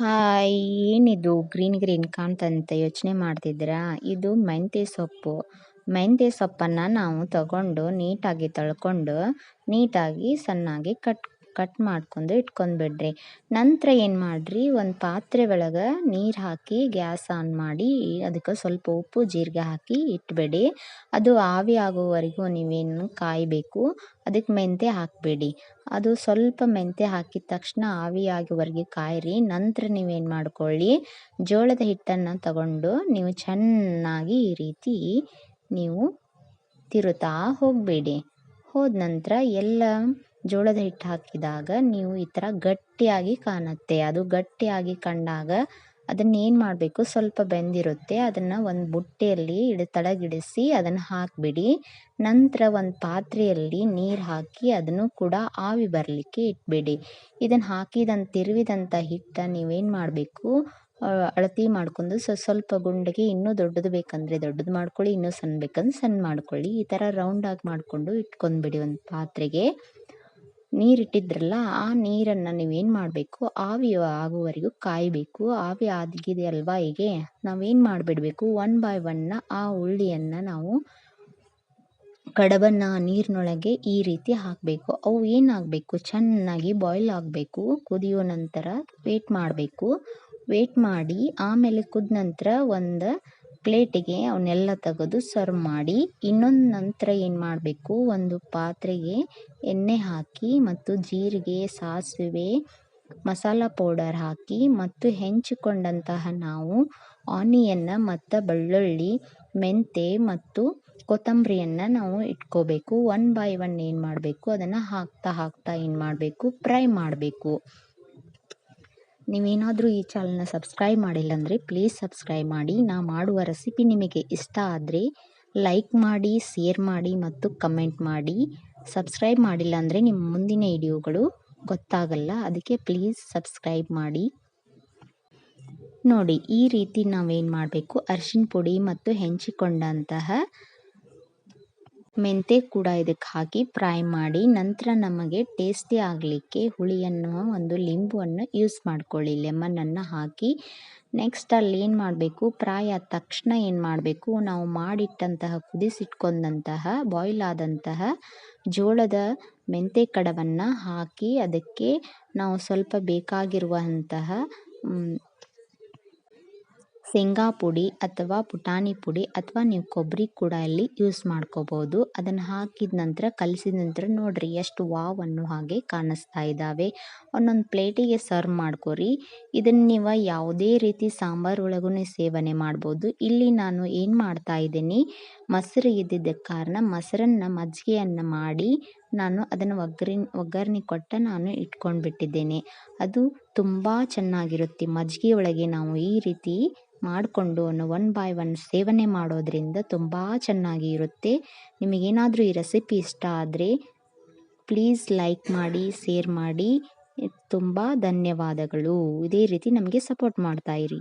Hi ಏನಿದು green green ಕಾಣ್ತಂತ ಯೋಚನೆ ಮಾಡ್ತಿದ್ದೀರಾ? ಇದು ಮೆಂತ್ಯ ಸೊಪ್ಪು. ಮೆಂತ್ಯ ಸೊಪ್ಪನ್ನು ನಾವು ತಗೊಂಡು ನೀಟಾಗಿ ತೊಳ್ಕೊಂಡು ನೀಟಾಗಿ ಸಣ್ಣಾಗಿ ಕಟ್ ಕಟ್ ಮಾಡ್ಕೊಂಡು ಇಟ್ಕೊಂಡ್ಬಿಡ್ರಿ. ನಂತರ ಏನು ಮಾಡಿರಿ, ಒಂದು ಪಾತ್ರೆ ಒಳಗೆ ನೀರು ಹಾಕಿ ಗ್ಯಾಸ್ ಆನ್ ಮಾಡಿ, ಅದಕ್ಕೆ ಸ್ವಲ್ಪ ಉಪ್ಪು, ಜೀರಿಗೆ ಹಾಕಿ ಇಟ್ಬಿಡಿ. ಅದು ಆವಿ ಆಗೋವರೆಗೂ ನೀವೇನು ಕಾಯಬೇಕು ಅದಕ್ಕೆ ಮೆಂತ್ಯ ಹಾಕಬೇಡಿ. ಅದು ಸ್ವಲ್ಪ ಮೆಂತ್ಯ ಹಾಕಿದ ತಕ್ಷಣ ಆವಿ ಆಗೋವರೆಗೆ ಕಾಯಿರಿ. ನಂತರ ನೀವೇನು ಮಾಡ್ಕೊಳ್ಳಿ, ಜೋಳದ ಹಿಟ್ಟನ್ನು ತಗೊಂಡು ನೀವು ಚೆನ್ನಾಗಿ ಈ ರೀತಿ ನೀವು ತಿರುತ್ತಾ ಹೋಗಬೇಡಿ. ಹೋದ ನಂತರ ಎಲ್ಲ ಜೋಳದ ಹಿಟ್ಟು ಹಾಕಿದಾಗ ನೀವು ಈ ಥರ ಗಟ್ಟಿಯಾಗಿ ಕಾಣುತ್ತೆ. ಅದು ಗಟ್ಟಿಯಾಗಿ ಕಂಡಾಗ ಅದನ್ನ ಏನು ಮಾಡಬೇಕು? ಸ್ವಲ್ಪ ಬೆಂದಿರುತ್ತೆ. ಅದನ್ನು ಒಂದು ಬುಟ್ಟೆಯಲ್ಲಿ ಇಡ ತಳಗಿಡಿಸಿ ಅದನ್ನು ಹಾಕಿಬಿಡಿ. ನಂತರ ಒಂದು ಪಾತ್ರೆಯಲ್ಲಿ ನೀರು ಹಾಕಿ ಅದನ್ನು ಕೂಡ ಆವಿ ಬರಲಿಕ್ಕೆ ಇಟ್ಬಿಡಿ. ಇದನ್ನು ಹಾಕಿದಂತ ತಿರುವಿದಂಥ ಹಿಟ್ಟನ್ನು ನೀವೇನು ಮಾಡಬೇಕು? ಅಳತೆ ಮಾಡ್ಕೊಂಡು ಸ್ವಲ್ಪ ಗುಂಡಿಗೆ ಇನ್ನೂ ದೊಡ್ಡದು ಬೇಕಂದರೆ ದೊಡ್ಡದು ಮಾಡ್ಕೊಳ್ಳಿ, ಇನ್ನೂ ಸಣ್ಣ ಬೇಕಂದ್ರೆ ಸಣ್ಣ ಮಾಡ್ಕೊಳ್ಳಿ. ಈ ಥರ ರೌಂಡಾಗಿ ಮಾಡಿಕೊಂಡು ಇಟ್ಕೊಂಡ್ಬಿಡಿ ಒಂದು ಪಾತ್ರೆಗೆ. ನೀರಿಟ್ಟಿದ್ರಲ್ಲ, ಆ ನೀರನ್ನು ನೀವೇನು ಮಾಡಬೇಕು? ಆವಿ ಆಗುವವರೆಗೂ ಕಾಯಬೇಕು. ಆವಿ ಆಗಿದೆ ಅಲ್ವಾ ಹೀಗೆ? ನಾವೇನು ಮಾಡಿಬಿಡ್ಬೇಕು? ಒನ್ ಬೈ ಒನ್ನ ಆ ಉಳ್ಳಿಯನ್ನು ನಾವು ಕಡಬನ್ನು ನೀರಿನೊಳಗೆ ಈ ರೀತಿ ಹಾಕಬೇಕು. ಅವು ಏನಾಗಬೇಕು? ಚೆನ್ನಾಗಿ ಬಾಯ್ಲ್ ಆಗಬೇಕು. ಕುದಿಯೋ ನಂತರ ವೇಟ್ ಮಾಡಬೇಕು. ವೇಟ್ ಮಾಡಿ ಆಮೇಲೆ ಕುದ ನಂತರ ಒಂದು ಪ್ಲೇಟಿಗೆ ಅವನ್ನೆಲ್ಲ ತೆಗೆದು ಸರ್ವ್ ಮಾಡಿ, ಇನ್ನೊಂದು ನಂತರ ಏನು ಮಾಡಬೇಕು, ಒಂದು ಪಾತ್ರೆಗೆ ಎಣ್ಣೆ ಹಾಕಿ ಮತ್ತು ಜೀರಿಗೆ, ಸಾಸಿವೆ, ಮಸಾಲ ಪೌಡರ್ ಹಾಕಿ ಮತ್ತು ಹೆಂಚಿಕೊಂಡಂತಹ ನಾವು ಆನಿಯನ್ನ ಮತ್ತು ಬೆಳ್ಳುಳ್ಳಿ, ಮೆಂತೆ ಮತ್ತು ಕೊತ್ತಂಬರಿಯನ್ನು ನಾವು ಇಟ್ಕೋಬೇಕು. ಒನ್ ಬೈ ಒನ್ ಏನು ಮಾಡಬೇಕು, ಅದನ್ನು ಹಾಕ್ತಾ ಹಾಕ್ತಾ ಏನು ಮಾಡಬೇಕು, ಫ್ರೈ ಮಾಡಬೇಕು. ನೀವೇನಾದರೂ ಈ ಚಾನಲ್ನ ಸಬ್ಸ್ಕ್ರೈಬ್ ಮಾಡಿಲ್ಲ ಅಂದರೆ ಪ್ಲೀಸ್ ಸಬ್ಸ್ಕ್ರೈಬ್ ಮಾಡಿ. ನಾ ಮಾಡುವ ರೆಸಿಪಿ ನಿಮಗೆ ಇಷ್ಟ ಆದರೆ ಲೈಕ್ ಮಾಡಿ, ಶೇರ್ ಮಾಡಿ ಮತ್ತು ಕಮೆಂಟ್ ಮಾಡಿ. ಸಬ್ಸ್ಕ್ರೈಬ್ ಮಾಡಿಲ್ಲ ಅಂದರೆ ನಿಮ್ಮ ಮುಂದಿನ ವಿಡಿಯೋಗಳು ಗೊತ್ತಾಗಲ್ಲ. ಅದಕ್ಕೆ ಪ್ಲೀಸ್ ಸಬ್ಸ್ಕ್ರೈಬ್ ಮಾಡಿ. ನೋಡಿ, ಈ ರೀತಿ ನಾವೇನು ಮಾಡಬೇಕು? ಅರಿಶಿನ ಪುಡಿ ಮತ್ತು ಹೆಂಚಿಕೊಂಡಂತಹ ಮೆಂತೆ ಕೂಡ ಇದಕ್ಕೆ ಹಾಕಿ ಫ್ರೈ ಮಾಡಿ ನಂತರ ನಮಗೆ ಟೇಸ್ಟಿ ಆಗಲಿಕ್ಕೆ ಹುಳಿಯನ್ನು, ಒಂದು ಲಿಂಬುವನ್ನು ಯೂಸ್ ಮಾಡ್ಕೊಳ್ಳಿ. ಲೆಮನನ್ನು ಹಾಕಿ ನೆಕ್ಸ್ಟ್ ಅಲ್ಲಿ ಏನು ಮಾಡಬೇಕು, ಫ್ರೈ ಆದ ತಕ್ಷಣ ಏನು ಮಾಡಬೇಕು, ನಾವು ಮಾಡಿಟ್ಟಂತಹ, ಕುದಿಸಿಟ್ಕೊಂಡಂತಹ ಬಾಯ್ಲ್ ಆದಂತಹ ಜೋಳದ ಮೆಂತೆ ಕಡವನ್ನು ಹಾಕಿ ಅದಕ್ಕೆ ನಾವು ಸ್ವಲ್ಪ ಬೇಕಾಗಿರುವಂತಹ ಶೇಂಗಾ ಪುಡಿ ಅಥವಾ ಪುಟಾಣಿ ಪುಡಿ ಅಥವಾ ನೀವು ಕೊಬ್ಬರಿ ಕೂಡ ಇಲ್ಲಿ ಯೂಸ್ ಮಾಡ್ಕೋಬೋದು ಅದನ್ನು ಹಾಕಿದ ನಂತರ, ಕಲಿಸಿದ ನಂತರ ನೋಡಿರಿ ಎಷ್ಟು ವಾವ್ ಅನ್ನೋ ಹಾಗೆ ಕಾಣಿಸ್ತಾ ಇದ್ದಾವೆ ಒಂದೊಂದು ಪ್ಲೇಟಿಗೆ ಸರ್ವ್ ಮಾಡ್ಕೊರಿ. ಇದನ್ನು ನೀವು ಯಾವುದೇ ರೀತಿ ಸಾಂಬಾರು ಒಳಗೂ ಸೇವನೆ ಮಾಡ್ಬೋದು. ಇಲ್ಲಿ ನಾನು ಏನು ಮಾಡ್ತಾ ಇದ್ದೀನಿ, ಮೊಸರು ಇದ್ದಿದ್ದ ಕಾರಣ ಮೊಸರನ್ನು ಮಜ್ಜಿಗೆಯನ್ನು ಮಾಡಿ ನಾನು ಅದನ್ನು ಒಗ್ಗರಿ ಒಗ್ಗರಣೆ ಕೊಟ್ಟು ನಾನು ಇಟ್ಕೊಂಡು ಬಿಟ್ಟಿದ್ದೇನೆ ಅದು ತುಂಬ ಚೆನ್ನಾಗಿರುತ್ತೆ. ಮಜ್ಜಿಗೆ ಒಳಗೆ ನಾವು ಈ ರೀತಿ ಮಾಡಿಕೊಂಡು ಒನ್ ಬೈ ಒನ್ ಸೇವನೆ ಮಾಡೋದ್ರಿಂದ ತುಂಬ ಚೆನ್ನಾಗಿ ಇರುತ್ತೆ. ನಿಮಗೇನಾದರೂ ಈ ರೆಸಿಪಿ ಇಷ್ಟ ಆದರೆ ಪ್ಲೀಸ್ ಲೈಕ್ ಮಾಡಿ ಸೇರ್ ಮಾಡಿ. ತುಂಬ ಧನ್ಯವಾದಗಳು. ಇದೇ ರೀತಿ ನಮಗೆ ಸಪೋರ್ಟ್ ಮಾಡ್ತಾಯಿರಿ